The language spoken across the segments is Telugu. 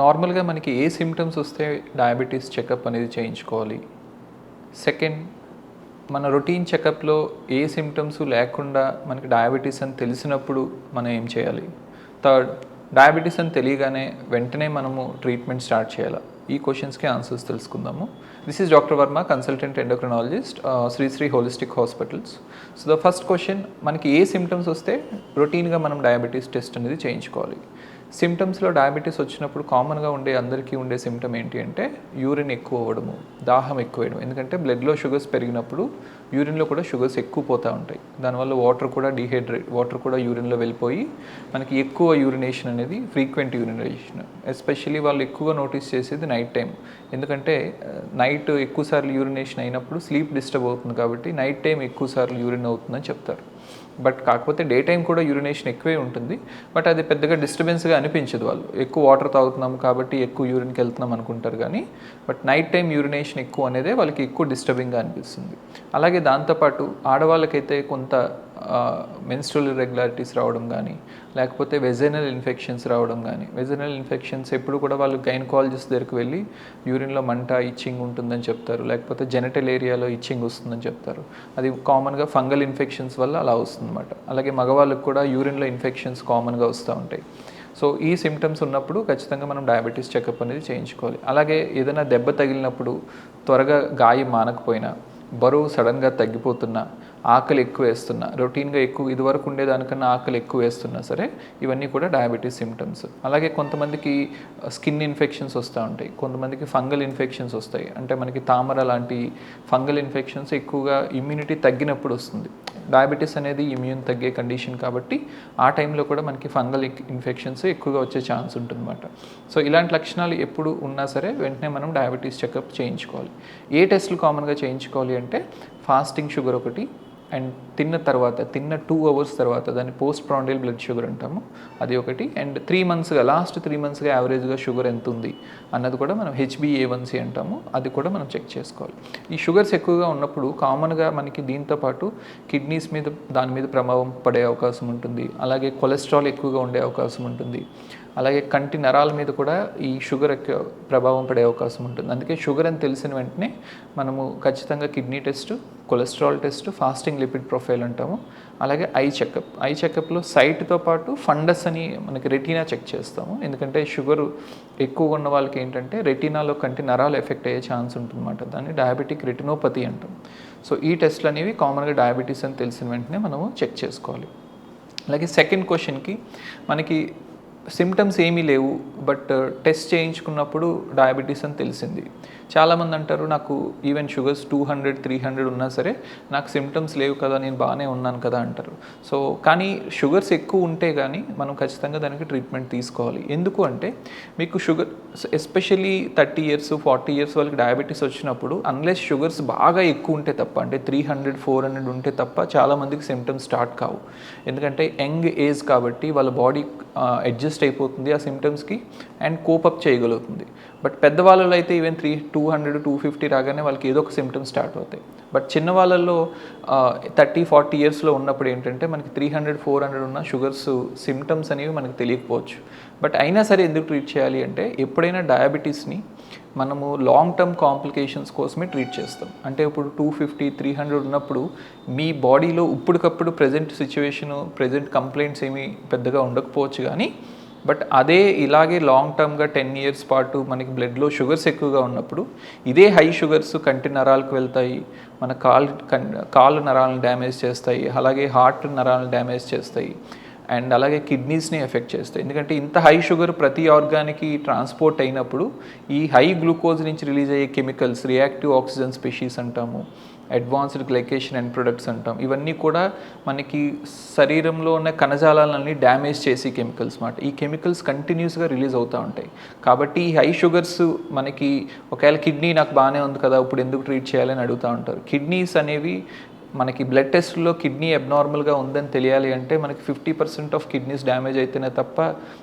నార్మల్గా మనకి ఏ సిమ్టమ్స్ వస్తే డయాబెటీస్ చెకప్ అనేది చేయించుకోవాలి. సెకండ్ మన రొటీన్ చెకప్లో ఏ సిమ్టమ్స్ లేకుండా మనకి డయాబెటీస్ అని తెలిసినప్పుడు మనం ఏం చేయాలి? థర్డ్ డయాబెటీస్ అని తెలియగానే వెంటనే మనము ట్రీట్మెంట్ స్టార్ట్ చేయాలా. ఈ క్వశ్చన్స్కి ఆన్సర్స్ తెలుసుకుందాము. This is doctor Varma consultant endocrinologist Sri Holistic Hospitals so the first question మనకి ఏ సిమ్టమ్స్ వస్తే రొటీన్గా మనం డయాబెటీస్ టెస్ట్ అనేది చేయించుకోవాలి. సిమ్టమ్స్లో డయాబెటీస్ వచ్చినప్పుడు కామన్గా ఉండే అందరికీ ఉండే సిమ్టమ్ ఏంటి అంటే యూరిన్ ఎక్కువ అవ్వడము. దాహం ఎక్కువేయడం ఎందుకంటే బ్లడ్లో షుగర్స్ పెరిగినప్పుడు యూరిన్లో కూడా షుగర్స్ ఎక్కువ పోతూ ఉంటాయి. దానివల్ల వాటర్ కూడా డీహైడ్రేట్ వాటర్ కూడా యూరిన్లో వెళ్ళిపోయి మనకి ఎక్కువ యూరినేషన్ అనేది ఫ్రీక్వెంట్ యూరినేషన్ ఎస్పెషల్లీ వాళ్ళు ఎక్కువగా నోటీస్ చేసేది నైట్ టైం ఎందుకంటే uh, నైట్ ఎక్కువసార్లు యూరినేషన్ అయినప్పుడు స్లీప్ డిస్టర్బ్ అవుతుంది కాబట్టి నైట్ టైం ఎక్కువసార్లు యూరిన్ అవుతుందని చెప్తారు. బట్ కాకపోతే డే టైం కూడా యూరినేషన్ ఎక్కువే ఉంటుంది. బట్ అది పెద్దగా డిస్టర్బెన్స్గా అనిపించదు వాళ్ళు. ఎక్కువ వాటర్ తాగుతున్నాం కాబట్టి ఎక్కువ యూరిన్కి వెళ్తున్నాం అనుకుంటారు కానీ బట్ నైట్ టైం యూరినేషన్ ఎక్కువ అనేది వాళ్ళకి ఎక్కువ డిస్టర్బింగ్గా అనిపిస్తుంది. అలాగే దాంతోపాటు ఆడవాళ్ళకైతే కొంత మెన్స్ట్రల్ ఇర్రెగ్యులారిటీస్ రావడం కానీ లేకపోతే వెజైనల్ ఇన్ఫెక్షన్స్ రావడం కానీ వెజైనల్ ఇన్ఫెక్షన్స్ ఎప్పుడు కూడా వాళ్ళు గైనకాలజిస్ట్ దగ్గరికి వెళ్ళి యూరిన్లో మంట ఇచ్చింగ్ ఉంటుందని చెప్తారు. లేకపోతే జెనటల్ ఏరియాలో ఇచ్చింగ్ వస్తుందని చెప్తారు. అది కామన్గా ఫంగల్ ఇన్ఫెక్షన్స్ వల్ల అలా వస్తుందన్నమాట. అలాగే మగవాళ్ళకి కూడా యూరిన్లో ఇన్ఫెక్షన్స్ కామన్గా వస్తూ ఉంటాయి. సో ఈ సిమ్టమ్స్ ఉన్నప్పుడు ఖచ్చితంగా మనం డయాబెటీస్ చెకప్ అనేది చేయించుకోవాలి. అలాగే ఏదైనా దెబ్బ తగిలినప్పుడు త్వరగా గాయం మానకపోయినా బరువు సడన్గా తగ్గిపోతున్నా ఆకలి ఎక్కువ వేస్తున్నా రొటీన్గా ఎక్కువ ఇదివరకు ఉండేదానికన్నా ఆకలి ఎక్కువ వేస్తున్నా సరే ఇవన్నీ కూడా డయాబెటీస్ సిమ్టమ్స్ అలాగే కొంతమందికి స్కిన్ ఇన్ఫెక్షన్స్ వస్తూ ఉంటాయి. కొంతమందికి ఫంగల్ ఇన్ఫెక్షన్స్ వస్తాయి. అంటే మనకి తామర లాంటి ఫంగల్ ఇన్ఫెక్షన్స్ ఎక్కువగా ఇమ్యూనిటీ తగ్గినప్పుడు వస్తుంది. డయాబెటీస్ అనేది ఇమ్యూన్ తగ్గే కండిషన్ కాబట్టి ఆ టైంలో కూడా మనకి ఫంగల్ ఇన్ఫెక్షన్స్ ఎక్కువగా వచ్చే ఛాన్స్ ఉంటుందన్నమాట. సో ఇలాంటి లక్షణాలు ఎప్పుడు ఉన్నా సరే వెంటనే మనం డయాబెటీస్ చెకప్ చేయించుకోవాలి. ఏ టెస్టులు కామన్గా చేయించుకోవాలి అంటే ఫాస్టింగ్ షుగర్ ఒకటి అండ్ తిన్న తర్వాత తిన్న టూ అవర్స్ తర్వాత దాన్ని పోస్ట్ ప్రాండిల్ బ్లడ్ షుగర్ అంటాము. అది ఒకటి. అండ్ త్రీ మంత్స్గా లాస్ట్ త్రీ మంత్స్గా యావరేజ్గా షుగర్ ఎంత ఉంది అన్నది కూడా మనం హెచ్బిఏవన్సీ అంటాము. అది కూడా మనం చెక్ చేసుకోవాలి. ఈ షుగర్స్ ఎక్కువగా ఉన్నప్పుడు కామన్గా మనకి దీంతో పాటు కిడ్నీస్ మీద దాని మీద ప్రభావం పడే అవకాశం ఉంటుంది. అలాగే కొలెస్ట్రాల్ ఎక్కువగా ఉండే అవకాశం ఉంటుంది. అలాగే కంటి నరాల మీద కూడా ఈ షుగర్ ప్రభావం పడే అవకాశం ఉంటుంది. అందుకే షుగర్ అని తెలిసిన వెంటనే మనము ఖచ్చితంగా kidney test cholesterol test fasting lipid profile అంటాము. అలాగే ఐ చెకప్. ఐ చెకప్లో సైట్తో పాటు ఫండస్ అని మనకి రెటీనా చెక్ చేస్తాము. ఎందుకంటే షుగర్ ఎక్కువగా ఉన్న వాళ్ళకి ఏంటంటే రెటీనాలో కంటి నరాలు ఎఫెక్ట్ అయ్యే ఛాన్స్ ఉంటుందన్నమాట. దాన్ని డయాబెటిక్ రెటినోపతి అంటాం. సో ఈ టెస్ట్లు అనేవి కామన్గా డయాబెటీస్ అని తెలిసిన వెంటనే మనము చెక్ చేసుకోవాలి. అలాగే సెకండ్ క్వశ్చన్కి మనకి సిమ్టమ్స్ ఏమీ లేవు బట్ టెస్ట్ uh, చేయించుకున్నప్పుడు డయాబెటీస్ అని తెలిసింది. చాలామంది అంటారు నాకు even sugars two hundred three hundred ఉన్నా సరే నాకు సిమ్టమ్స్ లేవు కదా నేను బాగానే ఉన్నాను కదా అంటారు. సో కానీ షుగర్స్ ఎక్కువ ఉంటే కానీ మనం ఖచ్చితంగా దానికి ట్రీట్మెంట్ తీసుకోవాలి. ఎందుకు అంటే మీకు sugar especially thirty years forty years వాళ్ళకి డయాబెటీస్ వచ్చినప్పుడు అన్లెస్ షుగర్స్ బాగా ఎక్కువ ఉంటే తప్ప అంటే త్రీ హండ్రెడ్ ఫోర్ హండ్రెడ్ ఉంటే తప్ప చాలామందికి సిమ్టమ్స్ స్టార్ట్ కావు. ఎందుకంటే యంగ్ ఏజ్ కాబట్టి వాళ్ళ బాడీ అడ్జస్ట్ అయిపోతుంది ఆ సిమ్టమ్స్కి అండ్ కోపప్ చేయగలుగుతుంది. బట్ పెద్దవాళ్ళలో అయితే even three two hundred two fifty రాగానే వాళ్ళకి ఏదో ఒక సిమ్టమ్స్ స్టార్ట్ అవుతాయి. బట్ చిన్న వాళ్ళల్లో థర్టీ ఫార్టీ ఇయర్స్లో ఉన్నప్పుడు ఏంటంటే మనకి త్రీ హండ్రెడ్ ఫోర్ హండ్రెడ్ ఉన్న షుగర్స్ సిమ్టమ్స్ అనేవి మనకి తెలియకపోవచ్చు. బట్ అయినా సరే ఎందుకు ట్రీట్ చేయాలి అంటే ఎప్పుడైనా డయాబెటీస్ని మనము లాంగ్ టర్మ్ కాంప్లికేషన్స్ కోసమే ట్రీట్ చేస్తాం. అంటే ఇప్పుడు టూ ఫిఫ్టీ త్రీ హండ్రెడ్ ఉన్నప్పుడు మీ బాడీలో ఇప్పటికప్పుడు ప్రజెంట్ సిచ్యువేషను ప్రజెంట్ కంప్లైంట్స్ ఏమీ పెద్దగా ఉండకపోవచ్చు కానీ బట్ అదే ఇలాగే లాంగ్ టర్మ్గా టెన్ ఇయర్స్ పాటు మనకి బ్లడ్లో షుగర్స్ ఎక్కువగా ఉన్నప్పుడు ఇదే హై షుగర్స్ కంటి నరాలకు వెళ్తాయి మన కాలు కన్ కాలు నరాలను డ్యామేజ్ చేస్తాయి అలాగే హార్ట్ నరాలను డ్యామేజ్ చేస్తాయి అండ్ అలాగే కిడ్నీస్ని ఎఫెక్ట్ చేస్తాయి. ఎందుకంటే ఇంత హై షుగర్ ప్రతి ఆర్గానికి ట్రాన్స్పోర్ట్ అయినప్పుడు ఈ హై గ్లూకోజ్ నుంచి రిలీజ్ అయ్యే కెమికల్స్ రియాక్టివ్ ఆక్సిజన్ స్పెషీస్ అంటాము. అడ్వాన్స్డ్ గ్లైకేషన్ అండ్ ప్రొడక్ట్స్ అంటాం. ఇవన్నీ కూడా మనకి శరీరంలో ఉన్న కణజాలాలన్నీ డ్యామేజ్ చేసి కెమికల్స్ మాట. ఈ కెమికల్స్ కంటిన్యూస్గా రిలీజ్ అవుతూ ఉంటాయి. కాబట్టి ఈ హై షుగర్స్ మనకి ఒకవేళ కిడ్నీ నాకు బాగానే ఉంది కదా ఇప్పుడు ఎందుకు ట్రీట్ చేయాలని అడుగుతూ ఉంటారు. కిడ్నీస్ అనేవి మనకి బ్లడ్ టెస్ట్లో కిడ్నీ అబ్నార్మల్గా ఉందని తెలియాలి అంటే మనకి fifty percent of kidneys damage అయితేనే తప్ప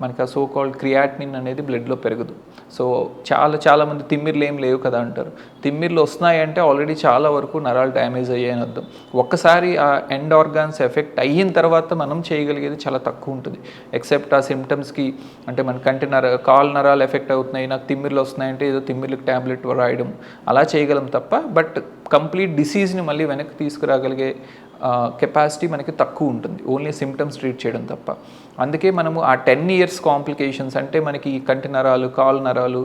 మనకి ఆ సో కాల్డ్ క్రియాటినిన్ అనేది బ్లడ్లో పెరగదు. సో చాలా చాలామంది తిమ్మిర్లు ఏం లేవు కదా అంటారు. తిమ్మిర్లు వస్తున్నాయి అంటే ఆల్రెడీ చాలా వరకు నరాలు డ్యామేజ్ అయ్యాయని అర్థం. ఒక్కసారి ఆ ఎండ్ ఆర్గాన్స్ ఎఫెక్ట్ అయిన తర్వాత మనం చేయగలిగేది చాలా తక్కువ ఉంటుంది. ఎక్సెప్ట్ ఆ సిమ్టమ్స్కి అంటే మన కంటి నర కాల్ నరాలు ఎఫెక్ట్ అవుతున్నాయి నాకు తిమ్మిర్లు వస్తున్నాయంటే ఏదో తిమ్మిర్లకు ట్యాబ్లెట్ రాయడం. అలా చేయగలం తప్ప బట్ కంప్లీట్ డిసీజ్ని మళ్ళీ వెనక్కి ಆಗಲ್ಗೆ కెపాసిటీ మనకి తక్కువ ఉంటుంది. ఓన్లీ సిమ్టమ్స్ ట్రీట్ చేయడం తప్ప. అందుకే మనము ఆ టెన్ ఇయర్స్ కాంప్లికేషన్స్ అంటే మనకి కంటి నరాలు కాలు నరాలు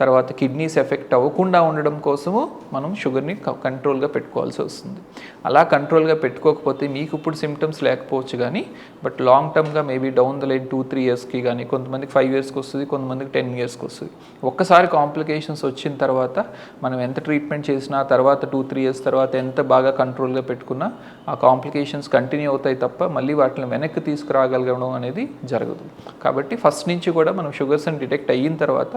తర్వాత కిడ్నీస్ ఎఫెక్ట్ అవ్వకుండా ఉండడం కోసము మనం షుగర్ని కంట్రోల్గా పెట్టుకోవాల్సి వస్తుంది. అలా కంట్రోల్గా పెట్టుకోకపోతే మీకు ఇప్పుడు సిమ్టమ్స్ లేకపోవచ్చు కానీ but long టర్మ్గా maybe down the line two three ఇయర్స్కి కానీ కొంతమందికి ఫైవ్ ఇయర్స్కి వస్తుంది కొంతమందికి టెన్ ఇయర్స్కి వస్తుంది. ఒక్కసారి కాంప్లికేషన్స్ వచ్చిన తర్వాత మనం ఎంత ట్రీట్మెంట్ చేసినా తర్వాత టూ త్రీ ఇయర్స్ తర్వాత ఎంత బాగా కంట్రోల్గా పెట్టుకున్నా ఆ కాంప్లికేషన్స్ కంటిన్యూ అవుతాయి తప్ప మళ్ళీ వాటిని వెనక్కి తీసుకురాగలగడం అనేది జరగదు. కాబట్టి ఫస్ట్ నుంచి కూడా మనం షుగర్స్ని డిటెక్ట్ అయిన తర్వాత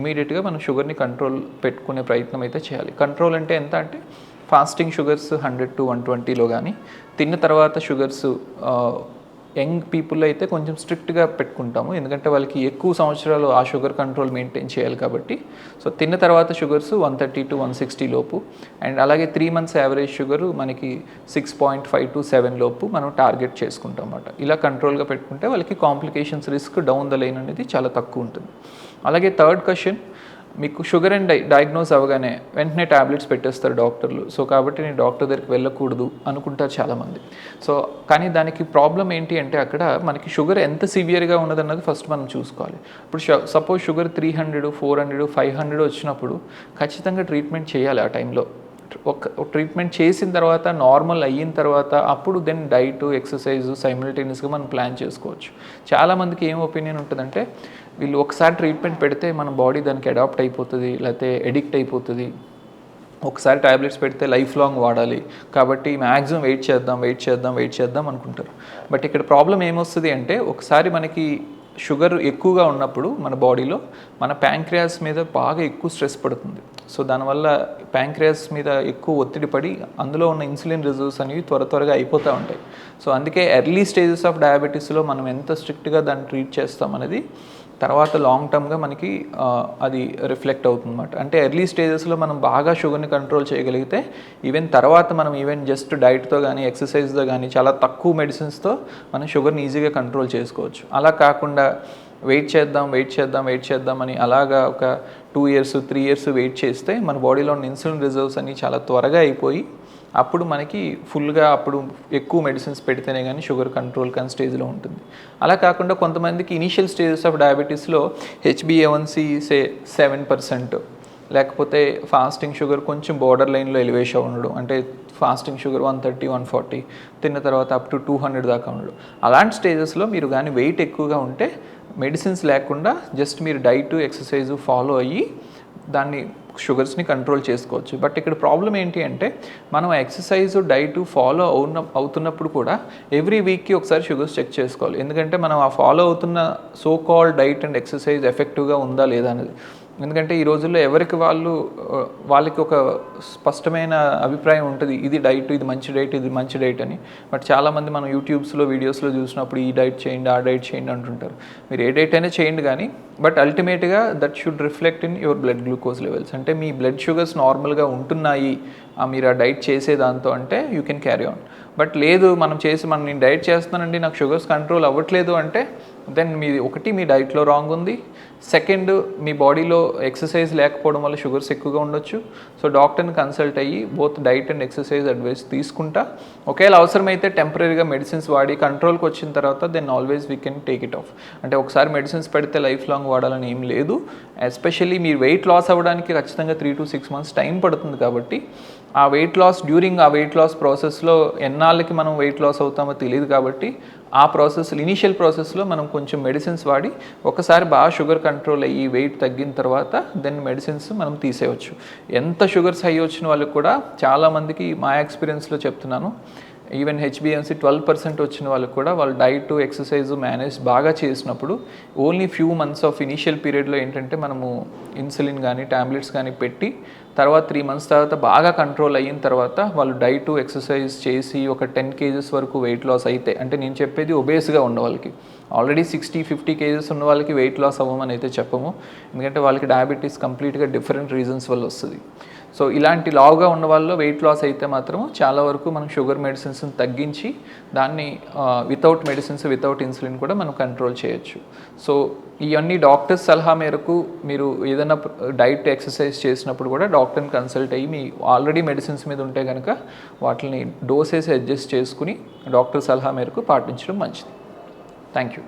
ఇమీడియట్గా మనం షుగర్ని కంట్రోల్ పెట్టుకునే ప్రయత్నం అయితే చేయాలి. కంట్రోల్ అంటే ఎంత అంటే fasting sugars hundred to one ట్వంటీలో కానీ తిన్న తర్వాత షుగర్స్ యంగ్ పీపుల్ అయితే కొంచెం స్ట్రిక్ట్గా పెట్టుకుంటాము. ఎందుకంటే వాళ్ళకి ఎక్కువ సంవత్సరాలు ఆ షుగర్ కంట్రోల్ మెయింటైన్ చేయాలి కాబట్టి. సో తిన్న తర్వాత sugars one thirty to one sixty లోపు. అండ్ అలాగే త్రీ మంత్స్ యావరేజ్ షుగర్ మనకి six point five to seven లోపు మనం టార్గెట్ చేసుకుంటాం అన్నమాట. ఇలా కంట్రోల్గా పెట్టుకుంటే వాళ్ళకి complications risk down the line అనేది చాలా తక్కువ ఉంటుంది. అలాగే థర్డ్ క్వశ్చన్ మీకు షుగర్ అండ్ డై డయాగ్నోస్ అవ్వగానే వెంటనే ట్యాబ్లెట్స్ పెట్టేస్తారు డాక్టర్లు. సో కాబట్టి నేను డాక్టర్ దగ్గరికి వెళ్ళకూడదు అనుకుంటారు చాలామంది. సో కానీ దానికి ప్రాబ్లం ఏంటి అంటే అక్కడ మనకి షుగర్ ఎంత సివియర్గా ఉన్నదన్నది ఫస్ట్ మనం చూసుకోవాలి. ఇప్పుడు suppose sugar three hundred four hundred five hundred వచ్చినప్పుడు ఖచ్చితంగా ట్రీట్మెంట్ చేయాలి ఆ టైంలో. ఒక ట్రీట్మెంట్ చేసిన తర్వాత నార్మల్ అయిన తర్వాత అప్పుడు దెన్ డైట్ ఎక్సర్సైజ్ సైమిల్టేనియస్గా మనం ప్లాన్ చేసుకోవచ్చు. చాలామందికి ఏం ఒపీనియన్ ఉంటుందంటే వీళ్ళు ఒకసారి ట్రీట్మెంట్ పెడితే మన బాడీ దానికి అడాప్ట్ అయిపోతుంది లేకపోతే ఎడిక్ట్ అయిపోతుంది. ఒకసారి ట్యాబ్లెట్స్ పెడితే లైఫ్ లాంగ్ వాడాలి. కాబట్టి మ్యాక్సిమం వెయిట్ చేద్దాం వెయిట్ చేద్దాం వెయిట్ చేద్దాం అనుకుంటారు. బట్ ఇక్కడ ప్రాబ్లం ఏమొస్తుంది అంటే ఒకసారి మనకి షుగర్ ఎక్కువగా ఉన్నప్పుడు మన బాడీలో మన ప్యాంక్రియాస్ మీద బాగా ఎక్కువ స్ట్రెస్ పడుతుంది. సో దానివల్ల ప్యాంక్రియాస్ మీద ఎక్కువ ఒత్తిడి పడి అందులో ఉన్న ఇన్సులిన్ రిజర్వ్స్ అనేవి త్వర త్వరగా అయిపోతూ ఉంటాయి. సో అందుకే ఎర్లీ స్టేజెస్ ఆఫ్ డయాబెటీస్లో మనం ఎంత స్ట్రిక్ట్గా దాన్ని ట్రీట్ చేస్తాం అనేది తర్వాత లాంగ్ టర్మ్గా మనకి అది రిఫ్లెక్ట్ అవుతుందన్నమాట. అంటే ఎర్లీ స్టేజెస్లో మనం బాగా షుగర్ని కంట్రోల్ చేయగలిగితే ఈవెన్ తర్వాత మనం ఈవెన్ జస్ట్ డైట్తో కానీ ఎక్సర్సైజ్తో కానీ చాలా తక్కువ మెడిసిన్స్తో మనం షుగర్ని ఈజీగా కంట్రోల్ చేసుకోవచ్చు. అలా కాకుండా వెయిట్ చేద్దాం వెయిట్ చేద్దాం వెయిట్ చేద్దాం అని అలాగా ఒక two years three years wait చేస్తే మన బాడీలో ఉన్న ఇన్సులిన్ రిజర్వ్స్ అన్నీ చాలా త్వరగా అయిపోయి అప్పుడు మనకి ఫుల్గా అప్పుడు ఎక్కువ మెడిసిన్స్ పెడితేనే కానీ షుగర్ కంట్రోల్ కానీ స్టేజ్లో ఉంటుంది. అలా కాకుండా కొంతమందికి initial stages of డయాబెటీస్లో H B A one C say seven percent లేకపోతే ఫాస్టింగ్ షుగర్ కొంచెం బోర్డర్ లైన్లో ఎలివేషన్ ఉండడం అంటే fasting sugar one thirty one forty తిన్న తర్వాత అప్ టు టూ హండ్రెడ్ దాకా ఉండడం. అలాంటి స్టేజెస్లో మీరు కానీ వెయిట్ ఎక్కువగా ఉంటే మెడిసిన్స్ లేకుండా జస్ట్ మీరు డైట్ ఎక్సర్సైజ్ ఫాలో అయ్యి దాన్ని షుగర్స్ని కంట్రోల్ చేసుకోవచ్చు. బట్ ఇక్కడ ప్రాబ్లం ఏంటి అంటే మనం ఎక్సర్సైజ్ డైట్ ఫాలో అవున అవుతున్నప్పుడు కూడా ఎవ్రీ వీక్కి ఒకసారి షుగర్స్ చెక్ చేసుకోవాలి. ఎందుకంటే మనం ఆ ఫాలో అవుతున్న so call diet and exercise ఎఫెక్టివ్గా ఉందా లేదా అనేది. ఎందుకంటే ఈ రోజుల్లో ఎవరికి వాళ్ళు వాళ్ళకి ఒక స్పష్టమైన అభిప్రాయం ఉంటుంది ఇది డైట్ ఇది మంచి డైట్ ఇది మంచి డైట్ అని. బట్ చాలామంది మనం యూట్యూబ్స్లో వీడియోస్లో చూసినప్పుడు ఈ డైట్ చేయండి ఆ డైట్ చేయండి అంటుంటారు. మీరు ఏ డైట్ అయినా చేయండి కానీ బట్ అల్టిమేట్గా that should reflect in your blood glucose levels. అంటే మీ బ్లడ్ షుగర్స్ నార్మల్గా ఉంటున్నాయి ఆ మీరు ఆ డైట్ చేసే దాంతో అంటే you can carry on. But లేదు మనం చేసి మనం నేను డైట్ చేస్తానండి నాకు షుగర్స్ కంట్రోల్ అవ్వట్లేదు అంటే దెన్ మీది ఒకటి మీ డైట్లో రాంగ్ ఉంది సెకండ్ మీ బాడీలో ఎక్సర్సైజ్ లేకపోవడం వల్ల షుగర్స్ ఎక్కువగా ఉండొచ్చు. సో డాక్టర్ని కన్సల్ట్ అయ్యి both diet and exercise advice తీసుకుంటా. ఒకవేళ అవసరమైతే టెంపరీగా మెడిసిన్స్ వాడి కంట్రోల్కి వచ్చిన తర్వాత then always we can take it off అంటే ఒకసారి మెడిసిన్స్ పెడితే లైఫ్ లాంగ్ వాడాలని ఏం లేదు. ఎస్పెషల్లీ మీరు వెయిట్ లాస్ అవ్వడానికి ఖచ్చితంగా three to six months time పడుతుంది కాబట్టి ఆ వెయిట్ లాస్ డ్యూరింగ్ ఆ వెయిట్ లాస్ ప్రాసెస్లో ఎన్నాళ్ళకి మనం వెయిట్ లాస్ అవుతామో తెలియదు కాబట్టి ఆ ప్రాసెస్ ఇనీషియల్ ప్రాసెస్లో మనం కొంచెం మెడిసిన్స్ వాడి ఒకసారి బాగా షుగర్ కంట్రోల్ కంట్రోల్ అయ్యి వెయిట్ తగ్గిన తర్వాత దెన్ మెడిసిన్స్ మనం తీసేయవచ్చు ఎంత షుగర్స్ హై వచ్చిన వాళ్ళకి కూడా చాలామందికి మా ఎక్స్పీరియన్స్లో చెప్తున్నాను. ఈవెన్ హెచ్బిఎంసి ట్వెల్వ్ పర్సెంట్ వచ్చిన వాళ్ళకి కూడా వాళ్ళు డైట్ ఎక్సర్సైజ్ మేనేజ్ బాగా చేసినప్పుడు only few months of initial పీరియడ్లో ఏంటంటే మనము ఇన్సులిన్ కానీ ట్యాబ్లెట్స్ కానీ పెట్టి తర్వాత త్రీ మంత్స్ తర్వాత బాగా కంట్రోల్ అయిన తర్వాత వాళ్ళు డైట్ ఎక్సర్సైజ్ చేసి ఒక టెన్ కేజెస్ వరకు వెయిట్ లాస్ అయితే అంటే నేను చెప్పేది ఒబేస్గా ఉన్న వాళ్ళకి. ఆల్రెడీ సిక్స్టీ ఫిఫ్టీ కేజెస్ ఉన్న వాళ్ళకి వెయిట్ లాస్ అవ్వమని అయితే చెప్పము. ఎందుకంటే వాళ్ళకి డయాబెటీస్ కంప్లీట్గా డిఫరెంట్ రీజన్స్ వల్ల వస్తుంది. సో ఇలాంటి లావుగా ఉన్న వాళ్ళు వెయిట్ లాస్ అయితే మాత్రం చాలా వరకు మనం షుగర్ మెడిసిన్స్ని తగ్గించి దాన్ని వితౌట్ మెడిసిన్స్ వితౌట్ ఇన్సులిన్ కూడా మనం కంట్రోల్ చేయొచ్చు. సో ఇవన్నీ డాక్టర్స్ సలహా మేరకు మీరు ఏదైనా డైట్ ఎక్సర్సైజ్ చేసినప్పుడు కూడా డాక్టర్ని కన్సల్ట్ అయ్యి మీ ఆల్రెడీ మెడిసిన్స్ మీద ఉంటే కనుక వాటిని డోసెస్ అడ్జస్ట్ చేసుకుని డాక్టర్ సలహా మేరకు పాటించడం మంచిది. Thank you